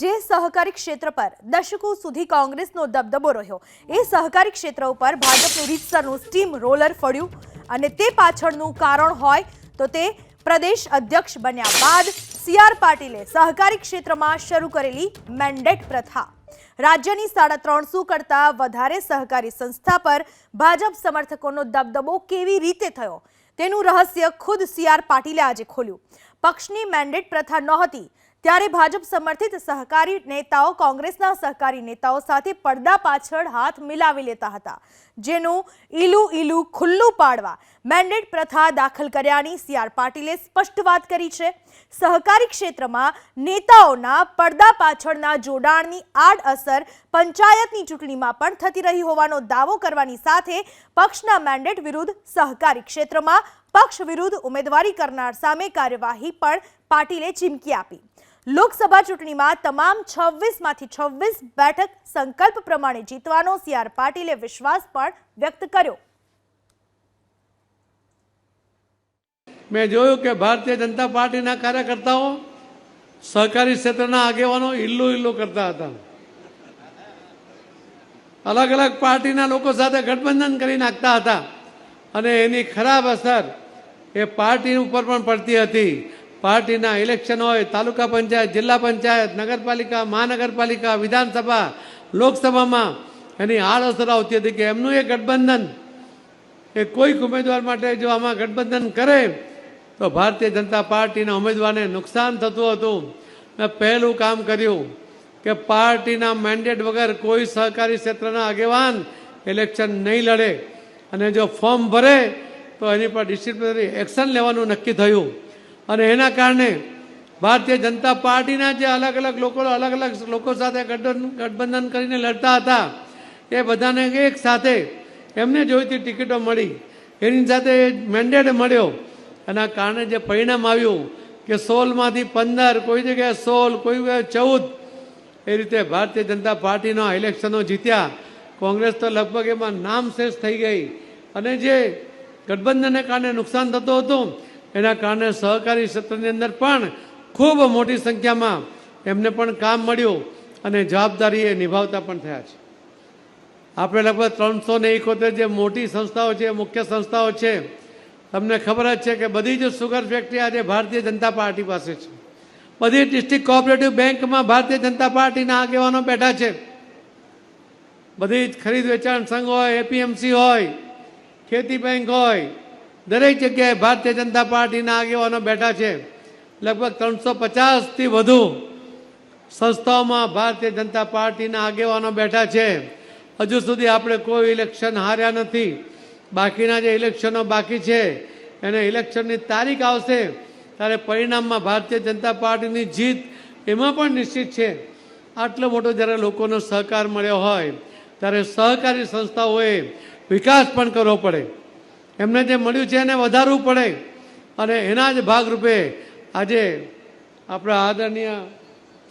જે સહકારી ક્ષેત્ર પર દશકો સુધી કોંગ્રેસનો દબદબો રહ્યો. એ સહકારી ક્ષેત્ર ઉપર ભાજપનું રીતસરનું સ્ટીમ રોલર ફળ્યું અને તે પાછળનું કારણ હોય તો તે પ્રદેશ અધ્યક્ષ બન્યા બાદ સી આર પાટીલે સહકારી ક્ષેત્રમાં શરૂ કરેલી મેન્ડેટ પ્રથા. રાજ્યની સાડા ત્રણસો કરતાં વધારે સહકારી સંસ્થા પર ભાજપ સમર્થકોનો દબદબો કેવી રીતે થયો? તેનું રહસ્ય ખુદ સી આર પાટીલે આજે ખોલ્યું. પક્ષની મેન્ડેટ પ્રથા નહોતી ત્યારે ભાજપ સમર્થિત સહકારી નેતાઓ કોંગ્રેસના સહકારી નેતાઓ સાથે પડદા પાછળ હાથ મિલાવી લેતા હતા, જેનું ઈલું ઈલું ખુલ્લું પાડવા મેન્ડેટ પ્રથા દાખલ કર્યાની સી આર પાટીલે સ્પષ્ટ વાત કરી છે. સહકારી ક્ષેત્રમાં નેતાઓના પડદા પાછળના જોડાણની આડઅસર પંચાયતની ચૂંટણીમાં પણ થતી રહી હોવાનો દાવો કરવાની સાથે પક્ષના મેન્ડેટ વિરુદ્ધ સહકારી ક્ષેત્રમાં પક્ષ વિરુદ્ધ ઉમેદવારી કરનાર સામે કાર્યવાહી પણ પાટીલે ચીમકી આપી. લોકસભા ચૂંટણીમાં તમામ છવ્વીસમાંથી છવ્વીસ બેઠક સંકલ્પ પ્રમાણે જીતવાનો સી આર પાટીલે વિશ્વાસ પણ વ્યક્ત કર્યો. મેં જોયું કે ભારતીય જનતા પાર્ટીના કાર્યકર્તાઓ સહકારી ક્ષેત્રના આગેવાનો હિલ્લો હિલ્લો કરતા હતા. અલગ અલગ પાર્ટીના લોકો સાથે ગઠબંધન કરી નાખતા હતા અને એની ખરાબ અસર એ પાર્ટી ઉપર પણ પડતી હતી. પાર્ટીના ઇલેક્શન હોય, તાલુકા પંચાયત, જિલ્લા પંચાયત, નગરપાલિકા, મહાનગરપાલિકા, વિધાનસભા, લોકસભામાં એની આડઅસર આવતી હતી કે એમનું એ ગઠબંધન, એ કોઈક ઉમેદવાર માટે જો આમાં ગઠબંધન કરે, તો ભારતીય જનતા પાર્ટીના ઉમેદવારને નુકસાન થતું હતું. મેં પહેલું કામ કર્યું કે પાર્ટીના મેન્ડેટ વગર કોઈ સહકારી ક્ષેત્રના આગેવાન ઇલેક્શન નહીં લડે. અને જો ફોર્મ ભરે, તો એની પર ડિસિપ્લિનરી એક્શન લેવાનું નક્કી થયું. અને એના કારણે ભારતીય જનતા પાર્ટીના જે અલગ અલગ લોકો, અલગ અલગ લોકો સાથે ગઠબંધન કરીને લડતા હતા, એ બધાને એક સાથે એમને જોઈતી ટિકિટો મળી. એની સાથે મેન્ડેટ મળ્યો. એના કારણે જે પરિણામ આવ્યું કે સોળમાંથી પંદર, કોઈ જગ્યાએ સોળ, કોઈ જગ્યાએ ચૌદ, એ રીતે ભારતીય જનતા પાર્ટીના ઇલેક્શનો જીત્યા. કોંગ્રેસ તો લગભગ એમાં નામ શેષ થઈ ગઈ. અને જે ગઠબંધનને કારણે નુકસાન થતું હતું એના કારણે સહકારી ક્ષેત્રની અંદર પણ ખૂબ મોટી સંખ્યામાં એમને પણ કામ મળ્યું અને જવાબદારી એ નિભાવતા પણ થયા છે. આપણે લગભગ ત્રણસો ને એકોતેર જે મોટી સંસ્થાઓ છે, મુખ્ય સંસ્થાઓ છે, તમને ખબર જ છે કે બધી જ સુગર ફેક્ટરી આજે ભારતીય જનતા પાર્ટી પાસે છે. બધી ડિસ્ટ્રિક્ટ કોઓપરેટિવ બેંકમાં ભારતીય જનતા પાર્ટીના આગેવાનો બેઠા છે. બધી જ ખરીદ વેચાણ સંઘ હોય એપીએમસી હોય, ખેતી બેંક હોય દરેક જગ્યાએ ભારતીય જનતા પાર્ટીના આગેવાનો બેઠા છે. લગભગ ત્રણસો પચાસથી વધુ સંસ્થાઓમાં ભારતીય જનતા પાર્ટીના આગેવાનો બેઠા છે. હજુ સુધી આપણે કોઈ ઇલેક્શન હાર્યા નથી. બાકીના જે ઇલેક્શનો બાકી છે, એને ઇલેક્શનની તારીખ આવશે, ત્યારે પરિણામમાં ભારતીય જનતા પાર્ટીની જીત એમાં પણ નિશ્ચિત છે. આટલો મોટો જ્યારે લોકોનો સહકાર મળ્યો હોય, ત્યારે સહકારી સંસ્થાઓએ વિકાસ પણ કરવો પડે. એમને જે મળ્યું છે એને વધારવું પડે. અને એના જ ભાગરૂપે આજે આપણા આદરણીય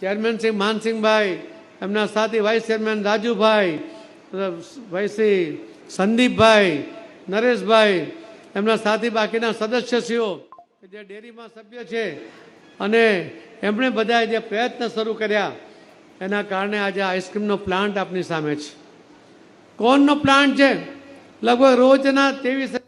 ચેરમેન શ્રી માનસિંહભાઈ, એમના સાથી વાઇસ ચેરમેન રાજુભાઈ ભાઈ સંદીપભાઈ, નરેશભાઈ, એમના સાથી બાકીના સદસ્યશ્રીઓ જે ડેરીમાં સભ્ય છે. અને એમણે બધાએ જે પ્રયત્ન શરૂ કર્યા, એના કારણે આજે આઈસ્ક્રીમનો પ્લાન્ટ આપની સામે છે. કોનનો પ્લાન્ટ છે? લગભગ રોજના ત્રેવીસ